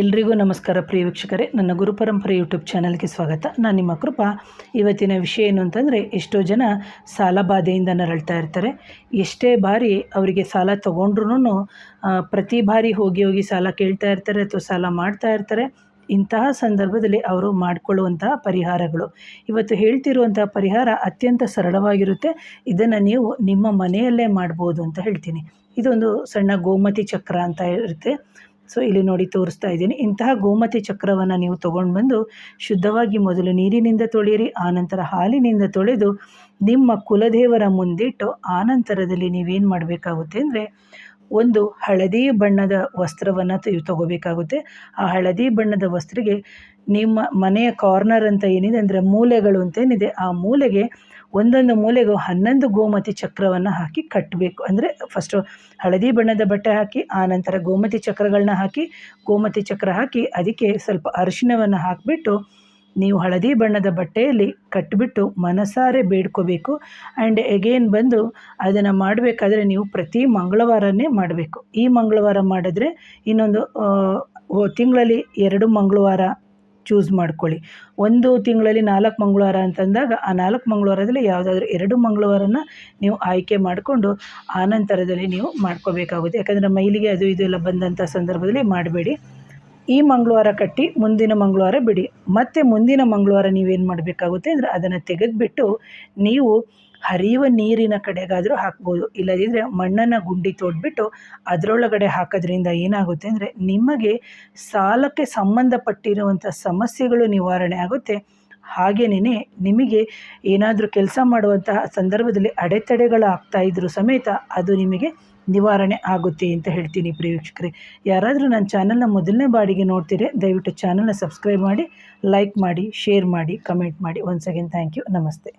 ಎಲ್ರಿಗೂ ನಮಸ್ಕಾರ ಪ್ರಿಯ ವೀಕ್ಷಕರೇ. ನನ್ನ ಗುರುಪರಂಪರೆ ಯೂಟ್ಯೂಬ್ ಚಾನಲ್ಗೆ ಸ್ವಾಗತ. ನಾನು ನಿಮ್ಮ ಕೃಪಾ. ಇವತ್ತಿನ ವಿಷಯ ಏನು ಅಂತಂದರೆ, ಎಷ್ಟೋ ಜನ ಸಾಲ ಬಾಧೆಯಿಂದ ನರಳ್ತಾ ಇರ್ತಾರೆ. ಎಷ್ಟೇ ಬಾರಿ ಅವರಿಗೆ ಸಾಲ ತೊಗೊಂಡ್ರೂ ಪ್ರತಿ ಬಾರಿ ಹೋಗಿ ಹೋಗಿ ಸಾಲ ಕೇಳ್ತಾ ಇರ್ತಾರೆ ಅಥವಾ ಸಾಲ ಮಾಡ್ತಾ ಇರ್ತಾರೆ. ಇಂತಹ ಸಂದರ್ಭದಲ್ಲಿ ಅವರು ಮಾಡಿಕೊಳ್ಳುವಂತಹ ಪರಿಹಾರಗಳು. ಇವತ್ತು ಹೇಳ್ತಿರುವಂತಹ ಪರಿಹಾರ ಅತ್ಯಂತ ಸರಳವಾಗಿರುತ್ತೆ. ಇದನ್ನು ನೀವು ನಿಮ್ಮ ಮನೆಯಲ್ಲೇ ಮಾಡ್ಬೋದು ಅಂತ ಹೇಳ್ತೀನಿ. ಇದೊಂದು ಸಣ್ಣ ಗೋಮತಿ ಚಕ್ರ ಅಂತ ಇರುತ್ತೆ. ಸೊ ಇಲ್ಲಿ ನೋಡಿ ತೋರಿಸ್ತಾ ಇದ್ದೀನಿ. ಇಂತಹ ಗೋಮತಿ ಚಕ್ರವನ್ನು ನೀವು ತೊಗೊಂಡು ಬಂದು ಶುದ್ಧವಾಗಿ ಮೊದಲು ನೀರಿನಿಂದ ತೊಳೆಯಿರಿ ಆನಂತರ ಹಾಲಿನಿಂದ ತೊಳೆದು ನಿಮ್ಮ ಕುಲದೇವರ ಮುಂದಿಟ್ಟು ಆನಂತರದಲ್ಲಿ ನೀವೇನು ಮಾಡಬೇಕಾಗುತ್ತೆ ಅಂದರೆ ಒಂದು ಹಳದಿ ಬಣ್ಣದ ವಸ್ತ್ರವನ್ನು ತಗೋಬೇಕಾಗುತ್ತೆ. ಆ ಹಳದಿ ಬಣ್ಣದ ವಸ್ತ್ರಗೆ ನಿಮ್ಮ ಮನೆಯ ಕಾರ್ನರ್ ಅಂತ ಏನಿದೆ, ಅಂದರೆ ಮೂಲೆಗಳು ಅಂತ ಏನಿದೆ, ಆ ಮೂಲೆಗೆ ಒಂದೊಂದು ಮೂಲೆಗೂ ಹನ್ನೊಂದು ಗೋಮತಿ ಚಕ್ರವನ್ನು ಹಾಕಿ ಕಟ್ಟಬೇಕು ಅಂದರೆ ಫಸ್ಟು ಹಳದಿ ಬಣ್ಣದ ಬಟ್ಟೆ ಹಾಕಿ ಆನಂತರ ಗೋಮತಿ ಚಕ್ರಗಳನ್ನ ಹಾಕಿ, ಗೋಮತಿ ಚಕ್ರ ಹಾಕಿ, ಅದಕ್ಕೆ ಸ್ವಲ್ಪ ಅರಿಶಿಣವನ್ನು ಹಾಕಿಬಿಟ್ಟು ನೀವು ಹಳದಿ ಬಣ್ಣದ ಬಟ್ಟೆಯಲ್ಲಿ ಕಟ್ಟಿಬಿಟ್ಟು ಮನಸಾರೆ ಬೇಡ್ಕೋಬೇಕು. ಆ್ಯಂಡ್ ಎಗೇನ್ ಬಂದು ಅದನ್ನು ಮಾಡಬೇಕಾದ್ರೆ ನೀವು ಪ್ರತಿ ಮಂಗಳವಾರನೇ ಮಾಡಬೇಕು. ಈ ಮಂಗಳವಾರ ಮಾಡಿದ್ರೆ ಇನ್ನೊಂದು ತಿಂಗಳಲ್ಲಿ ಎರಡು ಮಂಗಳವಾರ ಚೂಸ್ ಮಾಡ್ಕೊಳ್ಳಿ. ಒಂದು ತಿಂಗಳಲ್ಲಿ ನಾಲ್ಕು ಮಂಗಳವಾರ ಅಂತಂದಾಗ ಆ ನಾಲ್ಕು ಮಂಗಳವಾರದಲ್ಲಿ ಯಾವುದಾದ್ರೂ ಎರಡು ಮಂಗಳವಾರನ ನೀವು ಆಯ್ಕೆ ಮಾಡಿಕೊಂಡು ಆನಂತರದಲ್ಲಿ ನೀವು ಮಾಡ್ಕೋಬೇಕಾಗುತ್ತೆ. ಯಾಕಂದರೆ ಮೈಲಿಗೆ ಅದು ಇದು ಎಲ್ಲ ಬಂದಂಥ ಸಂದರ್ಭದಲ್ಲಿ ಮಾಡಬೇಡಿ. ಈ ಮಂಗಳವಾರ ಕಟ್ಟಿ, ಮುಂದಿನ ಮಂಗಳವಾರ ಬಿಡಿ. ಮತ್ತು ಮುಂದಿನ ಮಂಗಳವಾರ ನೀವೇನು ಮಾಡಬೇಕಾಗುತ್ತೆ ಅಂದರೆ ಅದನ್ನು ತೆಗೆದುಬಿಟ್ಟು ನೀವು ಹರಿಯುವ ನೀರಿನ ಕಡೆಗಾದರೂ ಹಾಕ್ಬೋದು. ಇಲ್ಲದಿದ್ದರೆ ಮಣ್ಣನ್ನು ಗುಂಡಿ ತೋಡ್ಬಿಟ್ಟು ಅದರೊಳಗಡೆ ಹಾಕೋದ್ರಿಂದ ಏನಾಗುತ್ತೆ ಅಂದರೆ ನಿಮಗೆ ಸಾಲಕ್ಕೆ ಸಂಬಂಧಪಟ್ಟಿರುವಂಥ ಸಮಸ್ಯೆಗಳು ನಿವಾರಣೆ ಆಗುತ್ತೆ. ಹಾಗೆಯೇ ನಿಮಗೆ ಏನಾದರೂ ಕೆಲಸ ಮಾಡುವಂತಹ ಸಂದರ್ಭದಲ್ಲಿ ಅಡೆತಡೆಗಳು ಆಗ್ತಾ ಇದ್ದರೂ ಸಮೇತ ಅದು ನಿಮಗೆ ನಿವಾರಣೆ ಆಗುತ್ತೆ ಅಂತ ಹೇಳ್ತೀನಿ ಪ್ರಿಯ ಯಾರಾದರೂ ನನ್ನ ಚಾನಲ್ನ ಮೊದಲನೇ ಬಾಡಿಗೆ ನೋಡ್ತೀರಿ ದಯವಿಟ್ಟು ಚಾನಲ್ನ ಸಬ್ಸ್ಕ್ರೈಬ್ ಮಾಡಿ, ಲೈಕ್ ಮಾಡಿ, ಶೇರ್ ಮಾಡಿ, ಕಮೆಂಟ್ ಮಾಡಿ. Once again thank you. ನಮಸ್ತೆ.